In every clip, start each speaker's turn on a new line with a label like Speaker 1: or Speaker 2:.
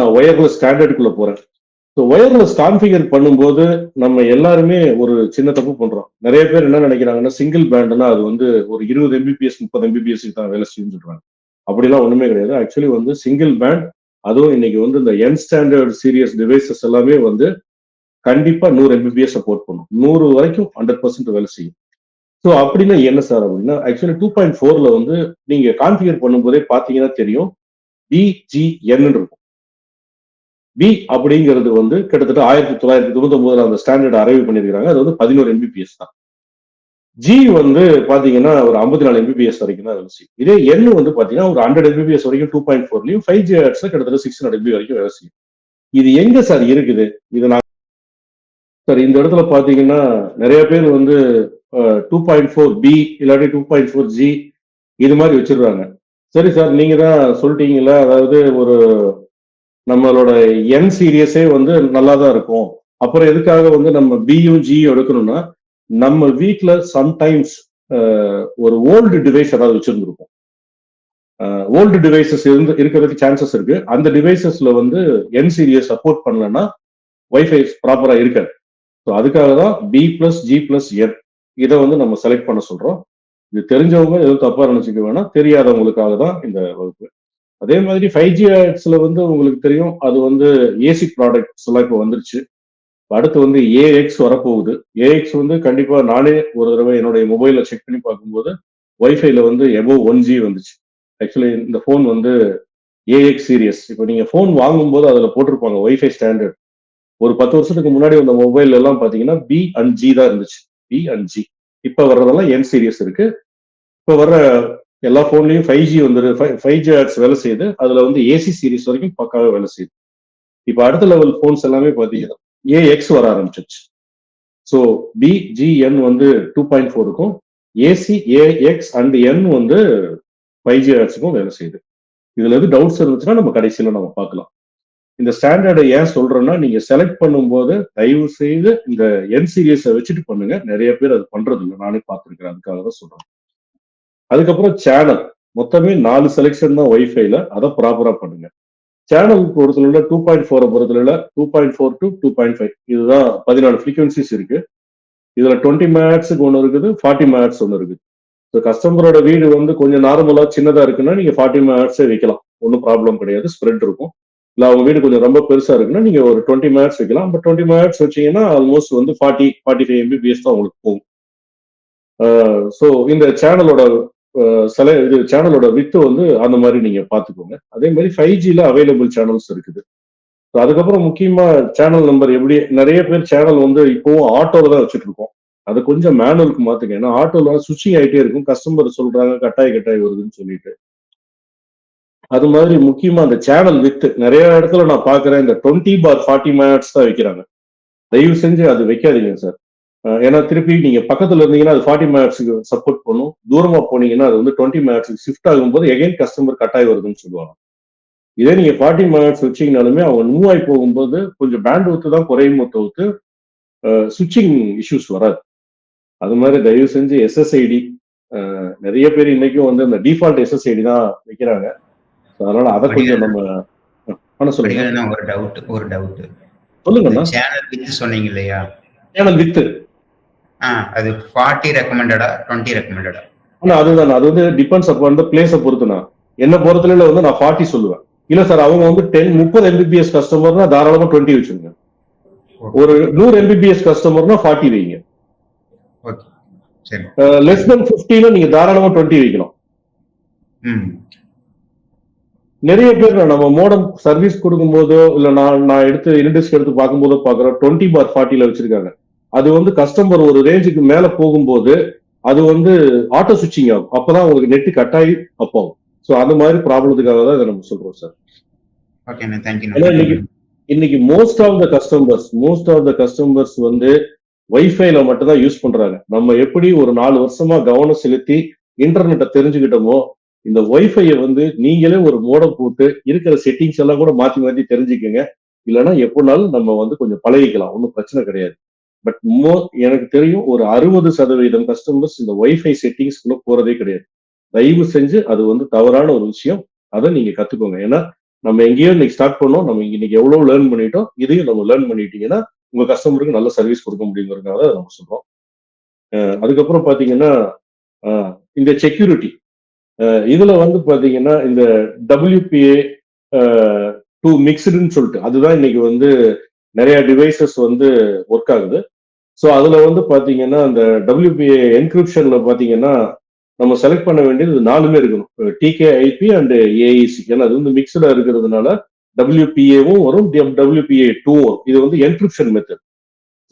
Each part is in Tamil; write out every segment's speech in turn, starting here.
Speaker 1: நான் ஒயர்லெஸ் ஸ்டாண்டர்டுக்குள்ள போறேன். ஸோ ஒயர்லெஸ் கான்ஃபிகர் பண்ணும்போது நம்ம எல்லாருமே ஒரு சின்ன தப்பு பண்றோம். நிறைய பேர் என்ன நினைக்கிறாங்கன்னா சிங்கிள் பேண்ட்னா அது வந்து ஒரு இருபது எம்பிபிஎஸ் முப்பது எம்பிபிஎஸ்க்கு தான் வேலை செய்யும் சொல்றாங்க. அப்படிலாம் ஒண்ணுமே கிடையாது. ஆக்சுவலி வந்து சிங்கிள் பேண்ட் அதுவும் இன்னைக்கு வந்து இந்த என் ஸ்டாண்டர்ட் சீரியஸ் டிவைசஸ் எல்லாமே வந்து கண்டிப்பா நூறு எம்பிபிஎஸ் சப்போர்ட் பண்ணும். நூறு வரைக்கும் ஹண்ட்ரட் பர்சன்ட் வேலை செய்யும். ஸோ அப்படின்னா என்ன சார் அப்படின்னா ஆக்சுவலி டூ பாயிண்ட் ஃபோர்ல வந்து நீங்க கான்ஃபிகர் பண்ணும்போதே பாத்தீங்கன்னா தெரியும். பிஜிஎன் இருக்கும். பி அப்படிங்கிறது வந்து கிட்டத்தட்ட ஆயிரத்தி தொள்ளாயிரத்தி தொண்ணூத்தி ஒன்பதுல அந்த ஸ்டாண்டர்ட் அரைவ் பண்ணியிருக்காங்க அது வந்து பதினோரு எம்பிபிஎஸ் தான். ஜி வந்து பாத்தீங்கன்னா ஒரு ஐம்பத்தி நாலு எம்பிபிஎஸ் வரைக்கும் தான் வேலை இதே என் வந்து பாத்தீங்கன்னா ஒரு ஹண்ட்ரட் எம்பிபிஎஸ் வரைக்கும் டூ பாயிண்ட் ஃபோர்லயும் ஃபைவ் ஜி ஹெட்ஸ்ல கிட்டத்தட்ட சிக்ஸ் ஹண்ட்ரட் எம்பி வரைக்கும் வேலை செய்யும். இது எங்க சார் இருக்குது? இது நான் சார் இந்த இடத்துல பாத்தீங்கன்னா நிறைய பேர் வந்து டூ பாயிண்ட் ஃபோர் பி இல்லாட்டி டூ பாயிண்ட் ஃபோர் ஜி இது மாதிரி வச்சிருக்காங்க. சரி சார் நீங்க தான் சொல்லிட்டீங்களா அதாவது ஒரு நம்மளோட என் சீரியஸே வந்து நல்லா தான் இருக்கும். அப்புறம் எதுக்காக வந்து நம்ம பியும் ஜியும் எடுக்கணும்னா நம்ம வீட்டில் சம்டைம்ஸ் ஒரு ஓல்டு டிவைஸ் ஏதாவது வச்சிருந்துருக்கும் ஓல்டு டிவைசஸ் இருந்து இருக்கிறதுக்கு சான்சஸ் இருக்கு. அந்த டிவைசஸ்ல வந்து என் சீரியஸ் சப்போர்ட் பண்ணலன்னா வைஃபை ப்ராப்பரா இருக்காது. ஸோ அதுக்காக தான் B plus G plus N இதை வந்து நம்ம செலக்ட் பண்ண சொல்றோம். இது தெரிஞ்சவங்க எதுவும் தப்பா நினைச்சுக்க வேணாம். தெரியாதவங்களுக்காக தான் இந்த வகுப்பு. அதே மாதிரி ஃபைவ் ஜி ஆட்ஸ்ல வந்து உங்களுக்கு தெரியும் அது வந்து ஏசி ப்ராடக்ட்ஸ் எல்லாம் இப்போ வந்துருச்சு. அடுத்து வந்து ஏஎக்ஸ் வரப்போகுது. ஏஎக்ஸ் வந்து கண்டிப்பா நானே ஒரு தடவை என்னுடைய மொபைல்ல செக் பண்ணி பார்க்கும்போது ஒய்ஃபைல வந்து எபோவ் ஒன் ஜி வந்துச்சு. ஆக்சுவலி இந்த ஃபோன் வந்து ஏஎக்ஸ் சீரியஸ் இப்போ நீங்க ஃபோன் வாங்கும்போது அதுல போட்டிருப்பாங்க ஒய்ஃபை ஸ்டாண்டர்ட் ஒரு பத்து வருஷத்துக்கு முன்னாடி வந்த மொபைல் எல்லாம் பாத்தீங்கன்னா பி அண்ட் ஜி தான் இருந்துச்சு. பி அண்ட் ஜி இப்ப வர்றதெல்லாம் என் சீரியஸ் இருக்கு. இப்ப வர்ற எல்லா ஃபோன்லையும் ஃபைவ் ஜி வந்துரு ஃபைவ் ஜி ஆட்ஸ் வேலை செய்யுது. அதுல வந்து ஏசி சீரிஸ் வரைக்கும் பக்காவே வேலை செய்யுது. இப்ப அடுத்த லெவல் போன்ஸ் எல்லாமே பாத்தீங்கன்னா ஏஎக்ஸ் வர ஆரம்பிச்சிருச்சு. ஸோ பி ஜி என் வந்து டூ பாயிண்ட் ஃபோர் இருக்கும். ஏசி ஏஎக்ஸ் அண்ட் என் வந்து ஃபைவ் ஜி ஆட்ஸுக்கும் வேலை செய்யுது. இதுல எது டவுட்ஸ் இருந்துச்சுன்னா நம்ம கடைசியில நம்ம பார்க்கலாம். இந்த ஸ்டாண்டர்டை ஏன் சொல்றேன்னா நீங்க செலக்ட் பண்ணும்போது தயவு செய்து இந்த என் சீரியஸை வச்சுட்டு பண்ணுங்க. நிறைய பேர் அது பண்றது இல்லை நானே பார்த்துருக்கிறேன். அதுக்காக தான் சொல்றேன். அதுக்கப்புறம் சேனல் மொத்தமே நாலு செலெக்ஷன் தான் ஒய்ஃபைல அதை ப்ராப்பரா பண்ணுங்க. சேனல் பொறுத்தல டூ பாயிண்ட் ஃபோரை பொறுத்தல two point four to two point five இதுதான் பதினாலு ஃப்ரீக்வன்சிஸ் இருக்கு. இதுல டுவெண்ட்டி மேட்ஸுக்கு ஒன்று இருக்குது ஃபார்ட்டி மேட்ஸ் ஒன்று இருக்குது. ஸோ கஸ்டமரோட வீடு வந்து கொஞ்சம் நார்மலா சின்னதா இருக்குன்னா நீங்க ஃபார்ட்டி மேட்ஸே வைக்கலாம். ஒன்றும் ப்ராப்ளம் கிடையாது. ஸ்ப்ரெட் இருக்கும். இல்லை அவங்க வீடு கொஞ்சம் ரொம்ப பெருசா இருக்குன்னா நீங்க ஒரு டுவெண்ட்டி மேட்ஸ் வைக்கலாம். பட் டுவெண்ட்டி மேட்ஸ் வச்சீங்கன்னா ஆல்மோஸ்ட் வந்து ஃபார்ட்டி ஃபார்ட்டி ஃபைவ் எம்பிபிஎஸ் தான் உங்களுக்கு போகும். ஸோ இந்த சேனலோட சில இது சேனலோட வித்து வந்து அந்த மாதிரி நீங்க பாத்துக்கோங்க. அதே மாதிரி ஃபைவ் ஜில அவைலபிள் சேனல்ஸ் இருக்குது. ஸோ அதுக்கப்புறம் முக்கியமா சேனல் நம்பர் எப்படி நிறைய பேர் சேனல் வந்து இப்போவும் ஆட்டோல தான் வச்சுட்டு இருக்கோம். அதை கொஞ்சம் மேனுவலுக்கு மாத்துங்க. ஏன்னா ஆட்டோல சுவிச்சிங் ஆகிட்டே இருக்கும். கஸ்டமர் சொல்றாங்க கட்டாய கட்டாய் வருதுன்னு சொல்லிட்டு. அது மாதிரி முக்கியமா அந்த சேனல் வித்து. நிறைய இடத்துல நான் பாக்குறேன். இந்த டுவெண்ட்டி பார் ஃபார்ட்டி மினிட்ஸ் தான் வைக்கிறாங்க. தயவு செஞ்சு அது வைக்காதீங்க சார் ஏன்னா திருப்பி நீங்க பக்கத்துல இருந்தீங்கன்னா அது ஃபார்ட்டி மினிட்ஸுக்கு சப்போர்ட் பண்ணும். தூரமா போனீங்கன்னா அது வந்து டுவெண்ட்டி மினிட்ஸுக்கு ஷிஃப்ட் ஆகும்போது எகைன் கஸ்டமர் கட்டாய் வருதுன்னு சொல்லுவாங்க. இதே நீங்க ஃபார்ட்டி மினிட்ஸ் வச்சீங்கனாலுமே அவங்க மூவ் ஆகி போகும்போது கொஞ்சம் பேண்ட் ஒத்து தான் குறையும் தவிர்த்து சுவிட்சிங் இஷ்யூஸ் வராது. அது மாதிரி தயவு செஞ்சு எஸ்எஸ்ஐடி நிறைய பேர் இன்னைக்கும் வந்து அந்த டிஃபால்ட் எஸ்எஸ்ஐடி தான் வைக்கிறாங்க. அதனால அதை கொஞ்சம் நம்ம பண்ண சொல்லுங்க.
Speaker 2: ஒரு டவுட் ஒரு டவுட்
Speaker 1: சொல்லுங்க
Speaker 2: சேனல் வித் சொன்னீங்க இல்லையா?
Speaker 1: சேனல் வித்
Speaker 2: ஆ அது ஃபார்ட்டி ரெக்கமெண்டடா டுவெண்ட்டி ரெக்கமெண்டடா
Speaker 1: ஆனா அதுதான் அது வந்து டிபெண்ட்ஸ் அப்பான் பிளேஸை பொறுத்துனா என்ன பொறுத்தல வந்து நான் ஃபார்ட்டி சொல்லுவேன். இல்ல சார் அவங்க வந்து டென் முப்பது எம்பிபிஎஸ் கஸ்டமர்னா தாராளமா டுவெண்ட்டி வச்சுருங்க. ஒரு நூறு எம்பிபிஎஸ் கஸ்டமர்னா ஃபார்ட்டி வைங்க. லெஸ் தென் பிப்டில நீங்க தாராளமா டுவெண்ட்டி வைக்கலாம் நிறைய பேர் நம்ம மோடம் சர்வீஸ் கொடுக்கும்போதோ இல்ல நான் நான் எடுத்து இண்டஸ்ட்ரி எடுத்து பார்க்கும்போதோ பாக்குறேன் டுவெண்ட்டி பார் ஃபார்ட்டில வச்சிருக்காங்க. அது வந்து கஸ்டமர் ஒரு ரேஞ்சுக்கு மேல போகும்போது அது வந்து ஆட்டோ சுவிச்சிங் ஆகும். அப்பதான் உங்களுக்கு நெட் கட் ஆகி அப்போ ஸோ அந்த மாதிரி ப்ராப்ளத்துக்காக தான் இதை நம்ம சொல்றோம் சார் இன்னைக்கு இன்னைக்கு most of the customers most of the customers வந்து வைஃபைல மட்டும் தான் யூஸ் பண்றாங்க. நம்ம எப்படி ஒரு நாலு வருஷமா கவனம் செலுத்தி இன்டர்நெட்டை தெரிஞ்சுக்கிட்டோமோ இந்த ஒய்ஃபையை வந்து நீங்களே ஒரு மோடம் போட்டு இருக்கிற செட்டிங்ஸ் எல்லாம் கூட மாத்தி மாத்தி தெரிஞ்சுக்கோங்க. இல்லைன்னா எப்படினாலும் நம்ம வந்து கொஞ்சம் பழகிக்கலாம். ஒன்றும் பிரச்சனை கிடையாது. பட் மோ எனக்கு தெரியும் ஒரு அறுபது சதவீதம் கஸ்டமர்ஸ் இந்த ஒய்ஃபை செட்டிங்ஸ்குள்ள போறதே கிடையாது. தயவு செஞ்சு அது வந்து தவறான ஒரு விஷயம். அதை நீங்க கத்துக்கோங்க. ஏன்னா நம்ம எங்கேயோ இன்னைக்கு ஸ்டார்ட் பண்ணோம். நம்ம இன்னைக்கு எவ்வளவு லேர்ன் பண்ணிட்டோம்? இதையும் நம்ம லேர்ன் பண்ணிட்டீங்கன்னா உங்க கஸ்டமருக்கு நல்ல சர்வீஸ் கொடுக்க முடியுங்கிறதுக்காக நம்ம சொல்றோம். அதுக்கப்புறம் பாத்தீங்கன்னா இந்த செக்யூரிட்டி இதுல வந்து பாத்தீங்கன்னா இந்த டபிள்யூபிஏ டூ மிக்சடுன்னு சொல்லிட்டு அதுதான் இன்னைக்கு வந்து நிறைய டிவைசஸ் வந்து ஒர்க் ஆகுது. ஸோ அதில் வந்து பார்த்தீங்கன்னா அந்த டபிள்யூபிஏ என்கிரிப்ஷனில் பார்த்தீங்கன்னா நம்ம செலக்ட் பண்ண வேண்டியது நாலுமே இருக்கணும். டிகே ஐபி அண்ட் ஏஇசி ஏன்னா அது வந்து மிக்சடாக இருக்கிறதுனால டபிள்யூபிஏவும் வரும் டபிள்யூபிஏ டூ வரும். இது வந்து என்கிரிப்ஷன் மெத்தட்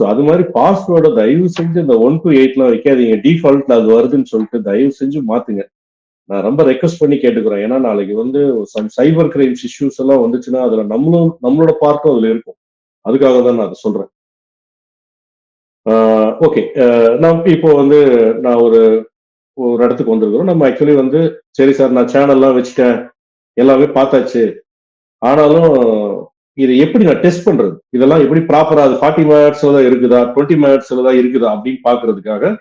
Speaker 1: ஸோ அது மாதிரி பாஸ்வேர்டை தயவு செஞ்சு இந்த ஒன் டூ எயிட்லாம் வைக்காதீங்க. டிஃபால்ட்ல அது வருதுன்னு சொல்லிட்டு தயவு செஞ்சு மாத்துங்க. நான் ரொம்ப ரெக்வஸ்ட் பண்ணி கேட்டுக்கிறேன். ஏன்னா நாளைக்கு வந்து சம் சைபர் கிரைம்ஸ் இஷ்யூஸ் எல்லாம் வந்துச்சுன்னா அதுல நம்மளும் நம்மளோட பார்க்கும் அதுல இருக்கும். அதுக்காக தான் நான் அதை சொல்றேன். ஓகே நான் இப்போ வந்து நான் ஒரு ஒரு இடத்துக்கு வந்திருக்கிறோம். நம்ம ஆக்சுவலி வந்து சரி சார் நான் சேனல்லாம் வச்சுட்டேன். எல்லாமே பார்த்தாச்சு. ஆனாலும் இதை எப்படி நான் டெஸ்ட் பண்றது? இதெல்லாம் எப்படி ப்ராப்பரா அது ஃபார்ட்டி மினிட்ஸ்ல தான் இருக்குதா? டுவெண்ட்டி மினிட்ஸ்ல தான் இருக்குதா? அப்படின்னு பாக்குறதுக்காக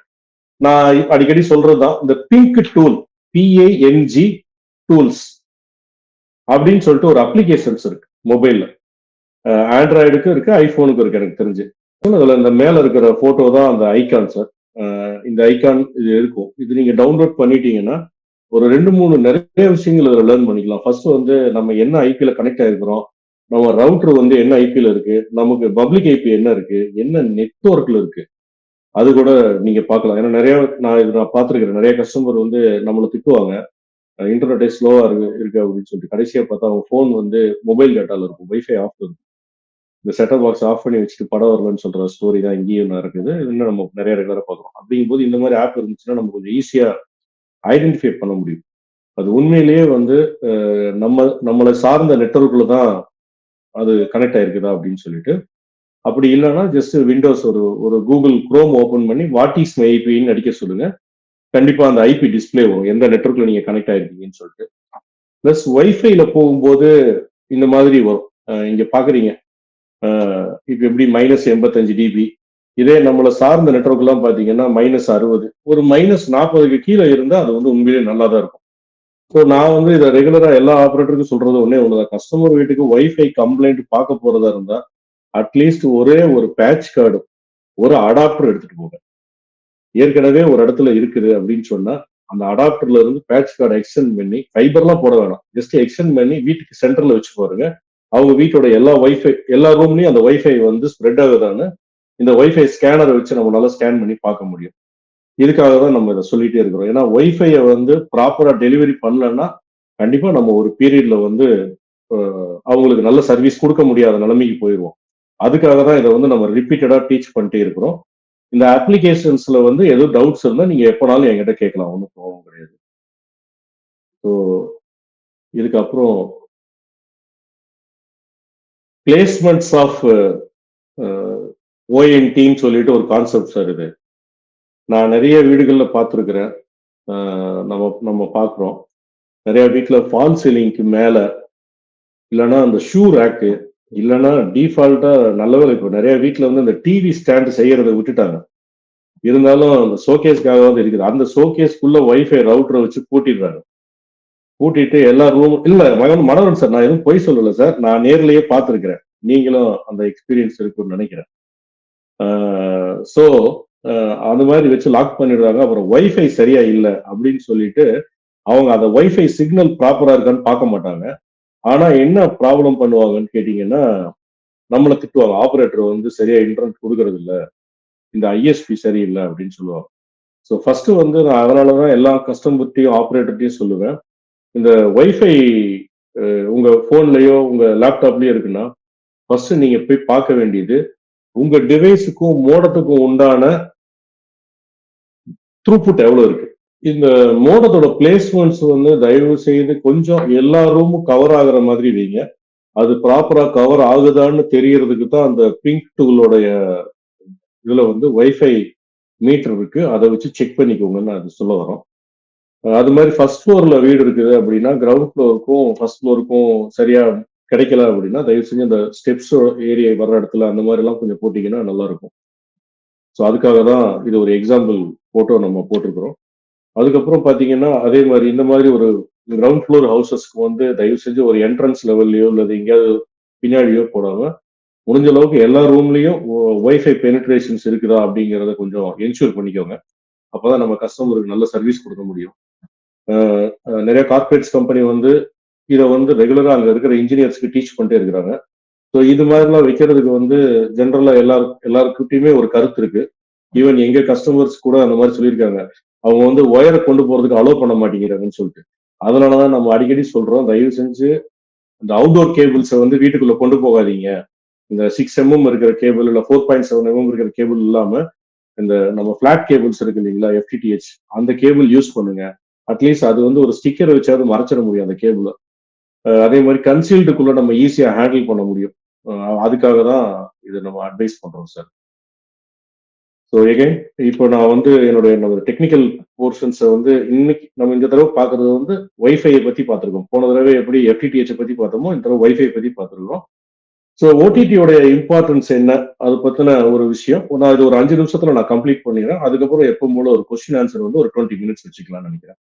Speaker 1: நான் அடிக்கடி சொல்றதுதான் இந்த பிங்க் டூல் பிஏஎன்ஜி டூல்ஸ் அப்படின்னு சொல்லிட்டு ஒரு அப்ளிகேஷன்ஸ் இருக்கு மொபைல்ல ஆண்ட்ராய்டுக்கும் இருக்கு ஐபோனுக்கும் இருக்கு எனக்கு தெரிஞ்சு. அதுல இந்த மேல இருக்கிற போட்டோ தான் அந்த ஐகான் சார் இந்த ஐகான் இது இருக்கும். இது நீங்க டவுன்லோட் பண்ணிட்டீங்கன்னா ஒரு ரெண்டு மூணு நிறைய விஷயங்கள் இதில் லேர்ன் பண்ணிக்கலாம். ஃபர்ஸ்ட் வந்து நம்ம என்ன ஐபியில கனெக்ட் ஆயிருக்கிறோம் நம்ம ரவுட்டர் வந்து என்ன ஐபியில இருக்கு நமக்கு பப்ளிக் ஐபி என்ன இருக்கு என்ன நெட்ஒர்க்ல இருக்கு அது கூட நீங்க பார்க்கலாம். ஏன்னா நிறைய நான் இது நான் பார்த்துருக்கிறேன். நிறைய கஸ்டமர் வந்து நம்மளை திட்டுவாங்க. இன்டர்நெட்டே ஸ்லோவா இருக்கு இருக்கு அப்படின்னு சொல்லிட்டு. கடைசியா பார்த்தா அவங்க ஃபோன் வந்து மொபைல் டேட்டால இருக்கும். வைஃபை ஆஃப் இருக்கும். இந்த செட்டப் பாக்ஸ் ஆஃப் பண்ணி வச்சுட்டு படம் வரலன்னு சொல்ற ஸ்டோரி தான் இங்கேயும் இருக்குது. இன்னும் நம்ம நிறைய ரெகுலராக பார்க்குறோம் அப்படிங்கும்போது இந்த மாதிரி ஆப் இருந்துச்சுன்னா நம்ம கொஞ்சம் ஈஸியா ஐடென்டிஃபை பண்ண முடியும். அது உண்மையிலேயே வந்து நம்ம நம்மளை சார்ந்த நெட்ஒர்க்ல தான் அது கனெக்ட் ஆயிருக்குதா அப்படின்னு சொல்லிட்டு அப்படி இல்லைன்னா ஜஸ்ட் விண்டோஸ் ஒரு ஒரு கூகுள் குரோம் ஓப்பன் பண்ணி வாட் இஸ் மை ஐபின்னு அடிக்க சொல்லுங்க. கண்டிப்பா அந்த ஐபி டிஸ்பிளே வரும். எந்த நெட்ஒர்க்ல நீங்க கனெக்ட் ஆயிருக்கீங்கன்னு சொல்லிட்டு. பிளஸ் ஒய்ஃபைல போகும்போது இந்த மாதிரி வரும். இங்க பாக்குறீங்க. இப்போ எப்படி மைனஸ் எண்பத்தஞ்சு டிபி இதே நம்மளை சார்ந்த நெட்ஒர்க் எல்லாம் பாத்தீங்கன்னா மைனஸ் அறுபது. ஒரு மைனஸ் நாற்பதுக்கு கீழே இருந்தால் அது வந்து உண்மையிலேயே நல்லா தான் இருக்கும். ஸோ நான் வந்து இதை ரெகுலரா எல்லா ஆப்ரேட்டருக்கும் சொல்றது ஒன்னே ஒன்றுதான் கஸ்டமர் வீட்டுக்கு ஒய்ஃபை கம்ப்ளைண்ட் பார்க்க போறதா இருந்தா அட்லீஸ்ட் ஒரே ஒரு பேட்ச் கார்டு ஒரு அடாப்டர் எடுத்துட்டு போங்க. ஏற்கனவே ஒரு இடத்துல இருக்குது அப்படின்னு சொன்னா அந்த அடாப்டர்ல இருந்து பேட்ச் கார்டு எக்ஸ்டென்ட் பண்ணி ஃபைபர்லாம் போட வேணாம். ஜஸ்ட் எக்ஸ்டென்ட் பண்ணி வீட்டுக்கு சென்டர்ல வச்சு பாருங்க. அவங்க வீட்டோட எல்லா ஒய்ஃபை எல்லா ரூம்லயும் அந்த ஒய்ஃபை வந்து ஸ்ப்ரெட் ஆகுதான்னு இந்த ஒய்ஃபை ஸ்கேனரை வச்சு நம்மளால ஸ்கேன் பண்ணி பார்க்க முடியும். இதுக்காக தான் நம்ம இதை சொல்லிட்டே இருக்கிறோம். ஏன்னா ஒய்ஃபையை வந்து ப்ராப்பரா டெலிவரி பண்ணலன்னா கண்டிப்பா நம்ம ஒரு பீரியட்ல வந்து அவங்களுக்கு நல்ல சர்வீஸ் கொடுக்க முடியாத நிலைமைக்கு போயிடுவோம் அதுக்காக தான் இதை வந்து நம்ம ரிப்பீட்டடா டீச் பண்ணிட்டே இருக்கிறோம். இந்த அப்ளிகேஷன்ஸ்ல வந்து எதுவும் டவுட்ஸ் இருந்தா நீங்க எப்போனாலும் என்கிட்ட கேட்கலாம். ஒன்றும் ப்ராப்ளம் கிடையாது. ஸோ இதுக்கப்புறம் பிளேஸ்மெண்ட்ஸ் ஆஃப் ஓஎன்டின்னு சொல்லிட்டு ஒரு கான்செப்ட் சார் இது. நான் நிறைய வீடுகளில் பார்த்துருக்குறேன். நம்ம நம்ம பார்க்குறோம். நிறைய வீட்டில் ஃபால் சீலிங்க்கு மேலே இல்லைன்னா அந்த ஷூ ரேக்கு இல்லைன்னா டீஃபால்ட்டாக நல்ல வேலை. இப்போ நிறைய வீட்டில் வந்து அந்த டிவி ஸ்டாண்டு செய்யறத விட்டுட்டாங்க. இருந்தாலும் அந்த ஷோகேஸ்க்காக இருக்குது. அந்த ஷோகேஸ்க்குள்ள ஒய்ஃபை ரவுட்டரை வச்சு பூட்டிடுறாங்க. கூட்டிட்டு எல்லா ரூம் இல்ல மகன் மனோரன் சார் நான் எதுவும் பொய் சொல்லல சார். நான் நேர்லயே பார்த்துருக்கிறேன். நீங்களும் அந்த எக்ஸ்பீரியன்ஸ் இருக்குன்னு நினைக்கிறேன். ஸோ அந்த மாதிரி வச்சு லாக் பண்ணிடுறாங்க. அப்புறம் ஒய்ஃபை சரியா இல்லை அப்படின்னு சொல்லிட்டு அவங்க அந்த ஒய்ஃபை சிக்னல் ப்ராப்பரா இருக்கான்னு பார்க்க மாட்டாங்க. ஆனா என்ன ப்ராப்ளம் பண்ணுவாங்கன்னு கேட்டீங்கன்னா நம்மளை திட்டுவாங்க. ஆப்ரேட்டர் வந்து சரியா இன்டர்நெட் கொடுக்கறது இல்லை. இந்த ஐஎஸ்பி சரியில்லை அப்படின்னு சொல்லுவாங்க. ஸோ ஃபர்ஸ்ட் வந்து நான் அதனாலதான் எல்லா கஸ்டமர்ட்டையும் ஆப்ரேட்டர்ட்டையும் சொல்லுவேன். இந்த ஒய்ஃபை உங்க போன்லயோ உங்க லேப்டாப்லயோ இருக்குன்னா ஃபர்ஸ்ட் நீங்க போய் பார்க்க வேண்டியது உங்க டிவைஸுக்கும் மோடத்துக்கும் உண்டான த்ரூபுட் எவ்வளவு இருக்கு? இந்த மோடத்தோட பிளேஸ்மெண்ட்ஸ் வந்து தயவு செய்து கொஞ்சம் எல்லா ரூமும் கவர் ஆகுற மாதிரி வைங்க. அது ப்ராப்பரா கவர் ஆகுதான்னு தெரியறதுக்கு தான் அந்த பிங்க் டூலோடைய இதுல வந்து ஒய்ஃபை மீட்டர் இருக்கு. அதை வச்சு செக் பண்ணிக்கோங்கன்னு அது சொல்ல வரோம் அது மாதிரி ஃபர்ஸ்ட் ஃப்ளோர்ல வீடு இருக்குது அப்படின்னா கிரவுண்ட் ஃப்ளோருக்கும் ஃபர்ஸ்ட் ஃப்ளோருக்கும் சரியா கிடைக்கல அப்படின்னா தயவு செஞ்சு அந்த ஸ்டெப்ஸ் ஏரியா வர்ற இடத்துல அந்த மாதிரி எல்லாம் கொஞ்சம் போட்டிங்கன்னா நல்லா இருக்கும். ஸோ அதுக்காக தான் இது ஒரு எக்ஸாம்பிள் போட்டோ நம்ம போட்டிருக்கிறோம். அதுக்கப்புறம் பார்த்தீங்கன்னா அதே மாதிரி இந்த மாதிரி ஒரு கிரவுண்ட் ஃப்ளோர் ஹவுசஸ்க்கு வந்து தயவு செஞ்சு ஒரு என்ட்ரன்ஸ் லெவல்லையோ இல்லை எங்கேயாவது பின்னாடியோ போடாம முடிஞ்ச அளவுக்கு எல்லா ரூம்லயும் ஒய்ஃபை பெனிட்ரேஷன்ஸ் இருக்குதா அப்படிங்கிறத கொஞ்சம் என்ஷூர் பண்ணிக்கோங்க. அப்பதான் நம்ம கஸ்டமருக்கு நல்ல சர்வீஸ் கொடுக்க முடியும். நிறைய கார்பரேட்ஸ் கம்பெனி வந்து இதை வந்து ரெகுலராக அங்கே இருக்கிற இன்ஜினியர்ஸ்க்கு டீச் பண்ணிட்டே இருக்கிறாங்க. ஸோ இது மாதிரிலாம் வைக்கிறதுக்கு வந்து ஜென்ரலாக எல்லாரும் எல்லாருக்கிட்டையுமே ஒரு கருத்து இருக்கு. ஈவன் எங்க கஸ்டமர்ஸ் கூட அந்த மாதிரி சொல்லியிருக்காங்க. அவங்க வந்து ஒயரை கொண்டு போறதுக்கு அலோவ் பண்ண மாட்டேங்கிறாங்கன்னு சொல்லிட்டு. அதனாலதான் நம்ம அடிக்கடி சொல்றோம். தயவு செஞ்சு இந்த அவுட்டோர் கேபிள்ஸை வந்து வீட்டுக்குள்ள கொண்டு போகாதீங்க. இந்த சிக்ஸ் எம்எம் இருக்கிற கேபிள் இல்லை ஃபோர் பாயிண்ட் செவன் எம்எம் இருக்கிற கேபிள் இல்லாம இந்த நம்ம ஃபிளாட் கேபிள்ஸ் இருக்கு இல்லைங்களா எஃப்டிடிஹெச் அந்த கேபிள் யூஸ் பண்ணுங்க. அட்லீஸ்ட் அது வந்து ஒரு ஸ்டிக்கர் வச்சாவது மறைச்சிட முடியும் அந்த கேபிள அதே மாதிரி கன்சீல்டுக்குள்ள நம்ம ஈஸியா ஹேண்டில் பண்ண முடியும். அதுக்காக தான் இதை நம்ம அட்வைஸ் பண்றோம் சார் ஸோ எகைன் இப்போ நான் வந்து என்னுடைய என்னோட டெக்னிக்கல் போர்ஷன்ஸை வந்து இன்னைக்கு நம்ம இந்த தடவை பார்க்கறது வந்து ஒய்ஃபையை பத்தி பார்த்துருக்கோம். போன தடவை எப்படி எஃப்டிடிஹெச் பத்தி பார்த்தோமோ இந்த தடவை ஒய்ஃபை பத்தி பார்த்துருக்கோம். ஸோ ஓடிடியோடைய இம்பார்ட்டன்ஸ் என்ன? அது பத்தின ஒரு விஷயம். நான் இது ஒரு அஞ்சு நிமிஷத்துல நான் கம்ப்ளீட் பண்ணிடுறேன். அதுக்கப்புறம் எப்போ போல ஒரு கொஸ்டின் ஆன்சர் வந்து ஒரு டுவெண்ட்டி மினிட்ஸ் வச்சுக்கலாம்னு நினைக்கிறேன்.